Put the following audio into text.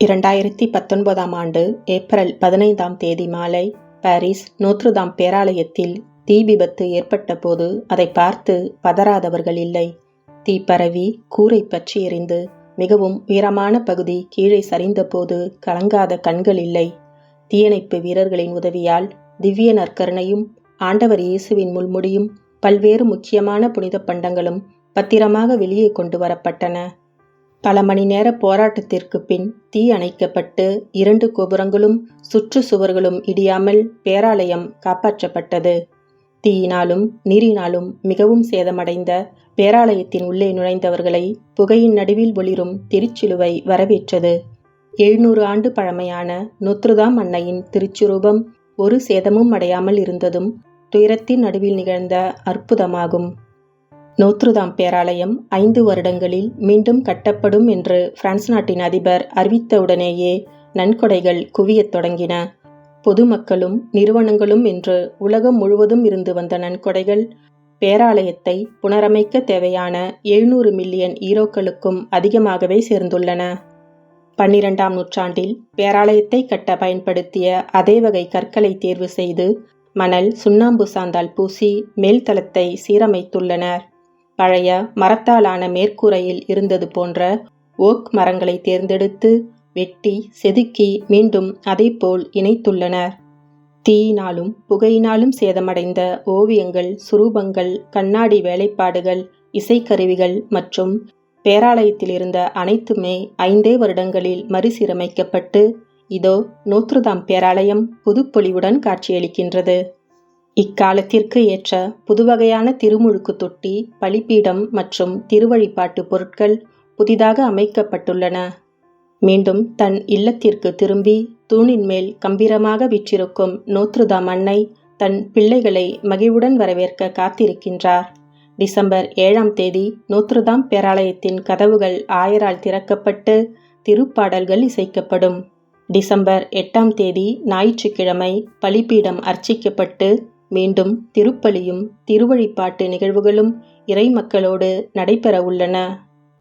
இரண்டாயிரத்தி பத்தொன்பதாம் ஆண்டு ஏப்ரல் பதினைந்தாம் தேதி மாலை பாரிஸ் நோத்ருதாம் பேராலயத்தில் தீ விபத்து ஏற்பட்டபோது அதை பார்த்து பதறாதவர்கள் இல்லை. தீ பரவி கூரை பற்றி எரிந்து மிகவும் உயரமான பகுதி கீழே சரிந்தபோது கலங்காத கண்கள் இல்லை. தீயணைப்பு வீரர்களின் உதவியால் திவ்ய நற்கருணையும் ஆண்டவர் இயேசுவின் முள்முடியும் பல்வேறு முக்கியமான புனித பண்டங்களும் பத்திரமாக வெளியே கொண்டு வரப்பட்டன. பல மணி நேர போராட்டத்திற்கு பின் தீ அணைக்கப்பட்டு இரண்டு கோபுரங்களும் சுற்று சுவர்களும் இடியாமல் பேராலயம் காப்பாற்றப்பட்டது. தீயினாலும் நீரினாலும் மிகவும் சேதமடைந்த பேராலயத்தின் உள்ளே நுழைந்தவர்களை புகையின் நடுவில் ஒளிரும் திருச்சிலுவை வரவேற்றது. எழுநூறு ஆண்டு பழமையான நொத்ருதாம் அன்னையின் திருச்சுரூபம் ஒரு சேதமும் அடையாமல் இருந்ததும் துயரத்தின் நடுவில் நிகழ்ந்த அற்புதமாகும். நோத்ருதாம் பேராலயம் ஐந்து வருடங்களில் மீண்டும் கட்டப்படும் என்று பிரான்ஸ் நாட்டின் அதிபர் அறிவித்தவுடனேயே நன்கொடைகள் குவியத் தொடங்கின. பொதுமக்களும் நிறுவனங்களும் என்று உலகம் முழுவதும் இருந்து வந்த நன்கொடைகள் பேராலயத்தை புனரமைக்க தேவையான எழுநூறு மில்லியன் ஈரோக்களுக்கும் அதிகமாகவே சேர்ந்துள்ளன. பன்னிரெண்டாம் நூற்றாண்டில் பேராலயத்தை கட்ட பயன்படுத்திய அதே வகை கற்களை தேர்வு செய்து மணல் சுண்ணாம்பு சாந்தால் பூசி மேல்தளத்தை சீரமைத்துள்ளனர். பழைய மரத்தாலான மேற்கூரையில் இருந்தது போன்ற ஓக் மரங்களை தேர்ந்தெடுத்து வெட்டி செதுக்கி மீண்டும் அதேபோல் இணைத்துள்ளனர். தீயினாலும் புகையினாலும் சேதமடைந்த ஓவியங்கள் சுரூபங்கள் கண்ணாடி வேலைப்பாடுகள் இசைக்கருவிகள் மற்றும் பேராலயத்தில் இருந்த அனைத்துமே ஐந்தே வருடங்களில் மறுசீரமைக்கப்பட்டு இதோ நோத்ருதாம் பேராலயம் புதுப்பொலிவுடன் காட்சியளிக்கின்றது. இக்காலத்திற்கு ஏற்ற புதுவகையான திருமுழுக்கு தொட்டி பலிப்பீடம் மற்றும் திருவழிபாட்டு பொருட்கள் புதிதாக அமைக்கப்பட்டுள்ளன. மீண்டும் தன் இல்லத்திற்கு திரும்பி தூணின் மேல் கம்பீரமாக விற்றிருக்கும் நோத்ருதாம் அன்னை தன் பிள்ளைகளை மகிழ்வுடன் வரவேற்க காத்திருக்கின்றார். டிசம்பர் ஏழாம் தேதி நோத்ருதாம் பேராலயத்தின் கதவுகள் ஆயரால் திறக்கப்பட்டு திருப்பாடல்கள் இசைக்கப்படும். டிசம்பர் எட்டாம் தேதி ஞாயிற்றுக்கிழமை பலிப்பீடம் அர்ச்சிக்கப்பட்டு மீண்டும் திருப்பலியும் திருவழிப்பாட்டு நிகழ்வுகளும் இறை மக்களோடு நடைபெற உள்ளன